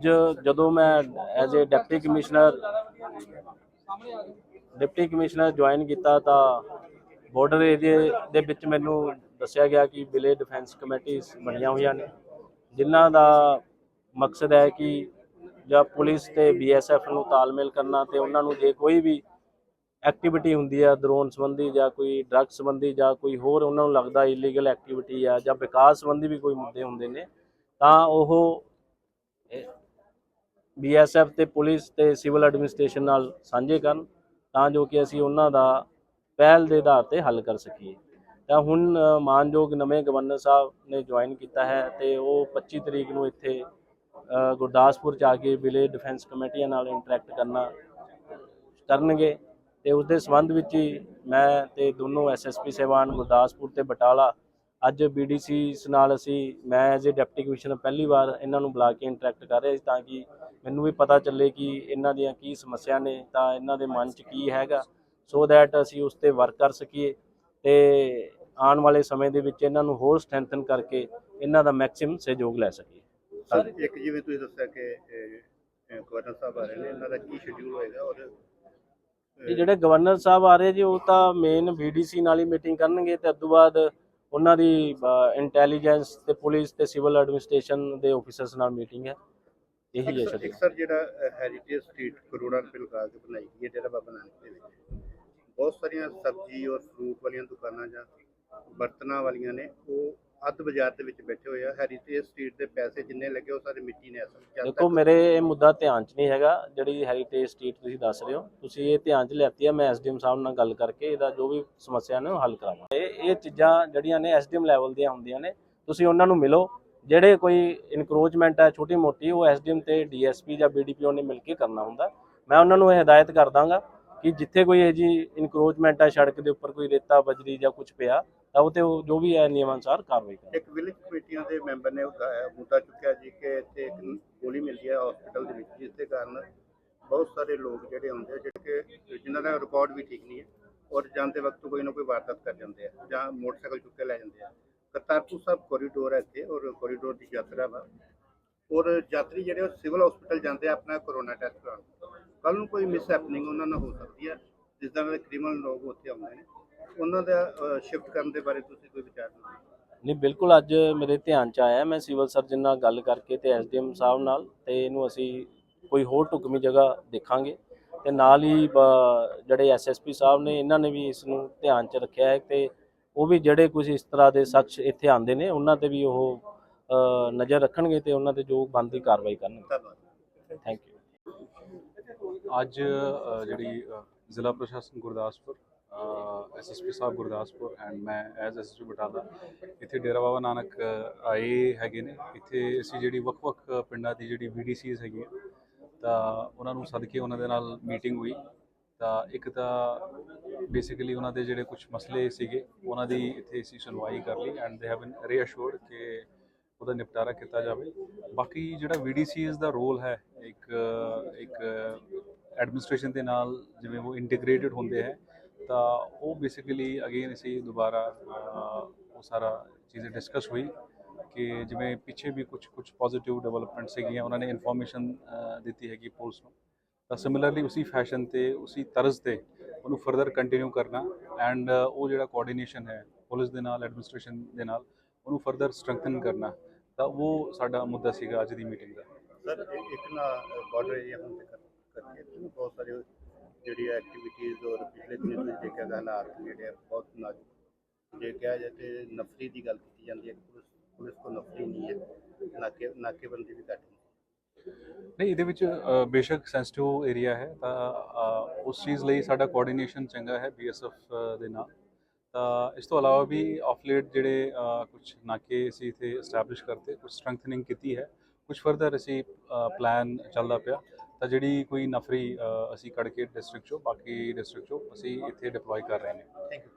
ਅੱਜ ਜਦੋਂ ਮੈਂ as a deputy commissioner deputy commissioner join ਕੀਤਾ ਤਾਂ ਬਾਰਡਰ ਏਰੀਏ ਦੇ ਵਿੱਚ ਮੈਨੂੰ ਦੱਸਿਆ ਗਿਆ ਕਿ ਵਿਲੇ ਡਿਫੈਂਸ ਕਮੇਟੀਆਂ ਬਣੀਆਂ ਹੋਈਆਂ ਨੇ। ਜਿਨ੍ਹਾਂ ਦਾ ਮਕਸਦ ਹੈ ਕਿ ਜਾਂ ਪੁਲਿਸ ਤੇ ਬੀਐਸਐਫ ਨੂੰ ਤਾਲਮੇਲ ਕਰਨਾ ਤੇ ਉਹਨਾਂ ਨੂੰ ਜੇ ਕੋਈ ਵੀ ਐਕਟੀਵਿਟੀ ਹੁੰਦੀ ਹੈ ਡਰੋਨ ਸੰਬੰਧੀ ਜਾਂ ਕੋਈ ਡਰੱਗ ਸੰਬੰਧੀ ਜਾਂ ਕੋਈ ਹੋਰ ਉਹਨਾਂ ਨੂੰ ਲੱਗਦਾ ਇਲੀਗਲ ਐਕਟੀਵਿਟੀ ਆ ਜਾਂ ਵਿਕਾਸ ਸੰਬੰਧੀ ਵੀ ਕੋਈ ਮੁੱਦੇ ਹੁੰਦੇ ਨੇ, ਤਾਂ ਉਹ ਬੀਐਸਐਫ ਤੇ ਪੁਲਿਸ ਤੇ ਸਿਵਲ ਐਡਮਿਨਿਸਟ੍ਰੇਸ਼ਨ ਨਾਲ ਸਾਂਝੇ ਕਰਨ ਤਾਂ ਜੋ ਕਿ ਅਸੀਂ ਉਹਨਾਂ ਦਾ ਪਹਿਲ ਦੇ ਆਧਾਰ ਤੇ ਹੱਲ ਕਰ ਸਕੀਏ। ਤਾਂ ਹੁਣ ਮਾਨਯੋਗ ਨਵੇਂ ਗਵਰਨਰ ਸਾਹਿਬ ਨੇ ਜੁਆਇਨ ਕੀਤਾ ਹੈ ਤੇ ਉਹ 25 ਤਰੀਕ ਨੂੰ ਇੱਥੇ ਗੁਰਦਾਸਪੁਰ ਚ ਆ ਕੇ ਵਿਲੇਜ ਡਿਫੈਂਸ ਕਮੇਟੀਆਂ ਨਾਲ ਇੰਟਰੈਕਟ ਕਰਨਾ ਕਰਨਗੇ ਤੇ ਉਸ ਦੇ ਸੰਬੰਧ ਵਿੱਚ ਹੀ ਮੈਂ ਤੇ ਦੋਨੋਂ ਐਸਐਸਪੀ ਸਹਿਬਾਨ ਗੁਰਦਾਸਪੁਰ ਤੇ ਬਟਾਲਾ ਅੱਜ ਬੀਡੀਸੀ ਨਾਲ ਅਸੀਂ, ਮੈਂ ਐਜ਼ ਅ ਡਿਪਟੀ ਕਮਿਸ਼ਨਰ ਪਹਿਲੀ ਵਾਰ ਇਹਨਾਂ ਨੂੰ ਬੁਲਾ ਕੇ ਇੰਟਰੈਕਟ ਕਰ ਰਿਹਾ ਸੀ ਤਾਂ ਕਿ ਮੈਨੂੰ ਵੀ ਪਤਾ ਚੱਲੇ ਕਿ ਇਹਨਾਂ ਦੀਆਂ ਕੀ ਸਮੱਸਿਆ ਨੇ ਤਾਂ ਇਹਨਾਂ ਦੇ ਮਨ 'ਚ ਕੀ ਹੈਗਾ। ਸੋ ਦੈਟ ਅਸੀਂ ਉਸ ਤੇ ਵਰਕ ਕਰ ਸਕੀਏ ਤੇ ਆਉਣ ਵਾਲੇ ਸਮੇਂ ਦੇ ਵਿੱਚ ਇਹਨਾਂ ਨੂੰ ਹੋਰ ਸਟਰੈਂਥਨ ਕਰਕੇ ਇਹਨਾਂ ਦਾ ਮੈਕਸਿਮਮ ਸਹਿਯੋਗ ਲੈ ਸਕੀਏ। ਸਰ ਇੱਕ ਜਿਵੇਂ ਤੁਸੀਂ ਦੱਸਿਆ ਕਿ ਗਵਰਨਰ ਸਾਹਿਬ ਆ ਰਹੇ ਨੇ ਇਹਨਾਂ ਦਾ ਕੀ ਸ਼ਡਿਊਲ ਹੋਏਗਾ ਔਰ ਇਹ ਜਿਹੜੇ ਗਵਰਨਰ ਸਾਹਿਬ ਆ ਰਹੇ ਜੀ ਉਹ ਤਾਂ ਮੇਨ ਵੀਡੀਸੀ ਨਾਲ ਹੀ ਮੀਟਿੰਗ ਕਰਨਗੇ ਤੇ ਤੋਂ ਬਾਅਦ ਉਹਨਾਂ ਦੀ ਇੰਟੈਲੀਜੈਂਸ ਤੇ ਪੁਲਿਸ ਤੇ ਸਿਵਲ ਐਡਮਿਨਿਸਟ੍ਰੇਸ਼ਨ ਦੇ ਆਫੀਸਰਸ ਨਾਲ ਮੀਟਿੰਗ ਹੈ। ਇਹੀ ਹੈ ਇੱਕ ਸਰ- ਜਿਹੜਾ ਹੈਰੀਟੇਜ ਸਟਰੀਟ ਕਰੋੜਾਂ ਰੁਪਏ ਲਗਾ ਕੇ ਬਣਾਈ ਗਈ ਹੈ ਡੇਰਾ ਬਾਬਾ ਨਾਨਕ ਦੇ ਵਿੱਚ ਬਹੁਤ ਸਾਰੀਆਂ ਸਬਜ਼ੀ ਔਰ ਫਰੂਟ ਵਾਲੀਆਂ ਦੁਕਾਨਾਂ ਜਾਂ ਬਰਤਨਾਂ ਵਾਲੀਆਂ ਨੇ ਉਹ ਅੱਧ ਬਾਜ਼ਾਰ ਦੇ ਵਿੱਚ ਬੈਠੇ ਹੋਏ ਆ। ਹੈਰੀਟੇਜ ਸਟਰੀਟ ਦੇ ਪੈਸੇ ਜਿੰਨੇ ਲੱਗੇ ਉਹ ਸਾਰੇ ਮਿੱਟੀ ਨੇ ਅਸਲ ਦੇਖੋ ਮੇਰੇ ਇਹ ਮੁੱਦਾ ਧਿਆਨ 'ਚ ਨਹੀਂ ਹੈਗਾ ਜਿਹੜੀ ਹੈਰੀਟੇਜ ਸਟਰੀਟ ਤੁਸੀਂ ਦੱਸ ਰਹੇ ਹੋ ਤੁਸੀਂ ਇਹ ਧਿਆਨ 'ਚ ਲਿਆਤੀ ਹੈ ਮੈਂ ਐਸਡੀਐਮ ਸਾਹਿਬ ਨਾਲ ਗੱਲ ਕਰਕੇ ਇਹਦਾ ਜੋ ਵੀ ਸਮੱਸਿਆ ਨੇ ਉਹ ਹੱਲ ਕਰਾਂਗਾ ਇਹ ਇਹ ਚੀਜ਼ਾਂ ਜਿਹੜੀਆਂ ਨੇ ਐਸਡੀਐਮ ਲੈਵਲ ਦੀਆਂ ਹੁੰਦੀਆਂ ਨੇ ਤੁਸੀਂ ਉਹਨਾਂ ਨੂੰ ਮਿਲੋ ਜਿਹੜੇ ਕੋਈ ਇਨਕਰੋਚਮੈਂਟ ਹੈ ਛੋਟੀ ਮੋਟੀ, ਉਹ ਐਸਡੀਐਮ ਤੇ ਡੀਐਸਪੀ ਜਾਂ ਬੀਡੀਪੀਓ ਨੇ ਮਿਲ ਕੇ ਕਰਨਾ ਹੁੰਦਾ। ਮੈਂ ਉਹਨਾਂ ਨੂੰ ਇਹ ਹਦਾਇਤ ਕਰ ਦਾਂਗਾ ਕਿ ਜਿੱਥੇ ਕੋਈ ਇਹ ਜੀ ਇਨਕਰੋਚਮੈਂਟ ਹੈ, ਸੜਕ ਦੇ ਉੱਪਰ ਕੋਈ ਰੇਤਾ, ਬਜਰੀ ਜਾਂ ਕੁਝ ਪਿਆ, ਤਾਂ ਉਹ ਤੇ ਉਹ ਜੋ ਵੀ ਹੈ, ਨਿਯਮ ਅਨੁਸਾਰ ਕਾਰਵਾਈ ਕਰਾਂ। ਇੱਕ ਵਿਲੇਜ ਕਮੇਟੀਆਂ ਦੇ ਮੈਂਬਰ ਨੇ ਮੁੱਦਾ ਚੁੱਕਿਆ ਜੀ ਕਿ ਇੱਥੇ ਇੱਕ ਗੋਲੀ ਮਿਲਦੀ ਹੈ ਹਸਪੀਟਲ ਦੇ ਵਿੱਚ, ਜਿਸ ਦੇ ਕਾਰਨ ਬਹੁਤ ਸਾਰੇ ਲੋਕ ਜਿਹੜੇ ਹੁੰਦੇ ਆ, ਜਿਹੜੇ ਕਿ ਜਿਨ੍ਹਾਂ ਦਾ ਰਿਕਾਰਡ ਵੀ ਠੀਕ ਨਹੀਂ ਹੈ, ਔਰ ਜਾਂਦੇ ਵਕਤ ਕੋਈ ਨਾ ਕੋਈ ਵਾਰਦਾਤ ਕਰ ਜਾਂਦੇ ਆ ਜਾਂ ਮੋਟਰਸਾਈਕਲ ਚੁੱਕ ਕੇ ਲੈ ਜਾਂਦੇ ਆ। ਕਰਤਾਰਪੁਰ ਸਾਹਿਬ ਕੋਰੀਡੋਰ ਹੈ ਇੱਥੇ, ਔਰ ਕੋਰੀਡੋਰ ਦੀ ਯਾਤਰਾ ਵਾ। ਔਰ ਯਾਤਰੀ ਜਿਹੜੇ ਉਹ ਸਿਵਲ ਹਸਪੀਟਲ ਜਾਂਦੇ ਆ ਆਪਣਾ ਕਰੋਨਾ ਟੈਸਟ ਕਰਾਉਣ। ਕੱਲ ਨੂੰ ਕੋਈ ਮਿਸ ਹੈਪਨਿੰਗ ਉਹਨਾਂ ਨਾਲ ਹੋ ਸਕਦੀ ਹੈ ਜਿਸ ਤਰ੍ਹਾਂ ਦੇ ਕ੍ਰਿਮੀਨਲ ਲੋਕ ਉੱਥੇ ਆਉਂਦੇ ਨੇ। ਉਹਨਾਂ ਦਾ ਸ਼ਿਫਟ ਕਰਨ ਦੇ ਬਾਰੇ ਤੁਸੀਂ ਕੋਈ ਵਿਚਾਰ ਨਹੀਂ ਨਹੀਂ, ਬਿਲਕੁਲ ਅੱਜ ਮੇਰੇ ਧਿਆਨ ਚ ਆਇਆ, ਮੈਂ ਸਿਵਲ ਸਰਜਨ ਨਾਲ ਗੱਲ ਕਰਕੇ ਤੇ ਐਸਡੀਐਮ ਸਾਹਿਬ ਨਾਲ ਤੇ ਇਹਨੂੰ ਅਸੀਂ ਕੋਈ ਹੋਰ ਢੁਕਵੀਂ ਜਗ੍ਹਾ ਦੇਖਾਂਗੇ। ਤੇ ਨਾਲ ਹੀ, ਬ- ਜਿਹੜੇ ਐਸਐਸਪੀ ਸਾਹਿਬ ਨੇ, ਇਹਨਾਂ ਨੇ ਵੀ ਇਸ ਨੂੰ ਧਿਆਨ ਚ ਰੱਖਿਆ ਹੈ ਤੇ ਉਹ ਵੀ ਜਿਹੜੇ ਕੁਝ ਇਸ ਤਰ੍ਹਾਂ ਦੇ ਸ਼ਖਸ ਇੱਥੇ ਆਉਂਦੇ ਨੇ ਉਹਨਾਂ ਤੇ ਵੀ ਉਹ ਨਜ਼ਰ ਰੱਖਣਗੇ ਤੇ ਉਹਨਾਂ ਤੇ ਜੋ ਬਣਦੀ ਕਾਰਵਾਈ ਕਰਨਗੇ। ਧੰਨਵਾਦ। ਥੈਂਕ ਯੂ ਅੱਜ ਜਿਹੜੀ ਜ਼ਿਲ੍ਹਾ ਪ੍ਰਸ਼ਾਸਨ ਗੁਰਦਾਸਪੁਰ ਐਸਐਸਪੀ ਸਾਹਿਬ ਗੁਰਦਾਸਪੁਰ ਐਂਡ ਮੈਂ ਐਜ਼ ਐਸਐਸਪੀ ਬਟਾਲਾ ਇੱਥੇ ਡੇਰਾ ਬਾਬਾ ਨਾਨਕ ਆਏ ਹੈਗੇ ਨੇ। ਇੱਥੇ ਅਸੀਂ ਜਿਹੜੀ ਵੱਖ-ਵੱਖ ਪਿੰਡਾਂ ਦੀ ਜਿਹੜੀ ਵੀਡੀਸੀਜ਼ ਹੈਗੀਆਂ ਤਾਂ ਉਹਨਾਂ ਨੂੰ ਸੱਦ ਕੇ ਉਹਨਾਂ ਦੇ ਨਾਲ ਮੀਟਿੰਗ ਹੋਈ। ਤਾਂ ਇੱਕ ਤਾਂ ਬੇਸਿਕਲੀ ਉਹਨਾਂ ਦੇ ਜਿਹੜੇ ਕੁਝ ਮਸਲੇ ਸੀਗੇ, ਉਹਨਾਂ ਦੀ ਇੱਥੇ ਅਸੀਂ ਸੁਣਵਾਈ ਕਰ ਲਈ ਐਂਡ ਦੇ ਹੈਵ ਬੀਨ ਰੀਅਸ਼ੋਰਡ ਕਿ ਉਹਦਾ ਨਿਪਟਾਰਾ ਕੀਤਾ ਜਾਵੇ। ਬਾਕੀ ਜਿਹੜਾ ਵੀਡੀਸੀਜ਼ ਦਾ ਰੋਲ ਹੈ, ਇੱਕ ਇੱਕ ਐਡਮਿਨਿਸਟ੍ਰੇਸ਼ਨ ਦੇ ਨਾਲ ਜਿਵੇਂ ਉਹ ਇੰਟੀਗ੍ਰੇਟਿਡ ਹੁੰਦੇ ਹੈ, ਤਾਂ ਉਹ ਬੇਸਿਕਲੀ ਅਗੇਨ ਅਸੀਂ ਦੁਬਾਰਾ ਉਹ ਸਾਰਾ ਚੀਜ਼ ਡਿਸਕਸ ਹੋਈ ਕਿ ਜਿਵੇਂ ਪਿੱਛੇ ਵੀ ਕੁਝ ਕੁਝ ਪੋਜ਼ਿਟਿਵ ਡਿਵੈਲਪਮੈਂਟ ਸੀਗੀਆਂ, ਉਹਨਾਂ ਨੇ ਇਨਫੋਰਮੇਸ਼ਨ ਦਿੱਤੀ ਹੈਗੀ ਪੁਲਿਸ ਨੂੰ। ਤਾਂ ਸਿਮਿਲਰਲੀ ਉਸੇ ਫੈਸ਼ਨ ਤੇ ਉਸੇ ਤਰਜ਼ ਤੇ ਉਹਨੂੰ ਫਰਦਰ ਕੰਟੀਨਿਊ ਕਰਨਾ ਐਂਡ ਉਹ ਜਿਹੜਾ ਕੋਆਰਡੀਨੇਸ਼ਨ ਹੈ ਪੁਲਿਸ ਦੇ ਨਾਲ ਐਡਮਿਨਿਸਟ੍ਰੇਸ਼ਨ ਦੇ ਨਾਲ ਉਹਨੂੰ ਫਰਦਰ ਸਟਰੈਂਥਨ ਕਰਨਾ ਤਾਂ ਉਹ ਸਾਡਾ ਮੁੱਦਾ ਸੀਗਾ ਅੱਜ ਦੀ ਮੀਟਿੰਗ ਦਾ ਸਰ ਇੱਕ ਨਾ ਬਾਰਡਰ ਏਰੀਆ ਹੁਣ ਦੇ ਕਰਕੇ ਬਹੁਤ ਸਾਰੇ ਜਿਹੜੀ ਐਕਟੀਵਿਟੀਜ਼ ਔਰ ਪਿਛਲੇ ਦਿਨਾਂ ਤੁਸੀਂ ਦੇਖਿਆ ਗਾ ਹਾਲਾਤ ਜਿਹੜੇ ਆ ਬਹੁਤ ਨਾਜ਼ੁਕ ਜੇ ਕਿਹਾ ਜਾਏ ਤੇ ਨਫਰੀ ਦੀ ਗੱਲ ਕੀਤੀ ਜਾਂਦੀ ਹੈ ਕਿ ਪੁਲਿਸ ਪੁਲਿਸ ਕੋ ਨਫਰੀ ਨਹੀਂ ਹੈ ਨਾਕੇ ਨਾਕੇਬੰਦੀ ਵੀ ਘੱਟ ਨਹੀਂ, ਇਹਦੇ ਵਿੱਚ ਬੇਸ਼ੱਕ ਸੈਂਸਿਟਿਵ ਏਰੀਆ ਹੈ, ਤਾਂ ਉਸ ਚੀਜ਼ ਲਈ ਸਾਡਾ ਕੋਆਰਡੀਨੇਸ਼ਨ ਚੰਗਾ ਹੈ ਬੀਐਸਐਫ ਦੇ ਨਾਲ। ਤਾਂ ਇਸ ਤੋਂ ਇਲਾਵਾ ਵੀ ਆਫਲੇਟ ਜਿਹੜੇ ਕੁਝ ਨਾਕੇ ਅਸੀਂ ਇੱਥੇ ਐਸਟੈਬਲਿਸ਼ ਕਰਤੇ ਕੁਝ ਸਟਰੈਂਥਨਿੰਗ ਕੀਤੀ ਹੈ ਕੁਝ ਫਰਦਰ ਅਸੀਂ ਪਲਾਨ ਚੱਲਦਾ ਪਿਆ। ਤਾਂ ਜਿਹੜੀ ਕੋਈ ਨਫਰੀ ਅਸੀਂ ਕੱਢ ਕੇ ਡਿਸਟ੍ਰਿਕਟ ਚੋਂ, ਬਾਕੀ ਡਿਸਟ੍ਰਿਕਟ ਚੋਂ ਅਸੀਂ ਇੱਥੇ ਡਿਪਲੋਏ ਕਰ ਰਹੇ ਨੇ। Thank you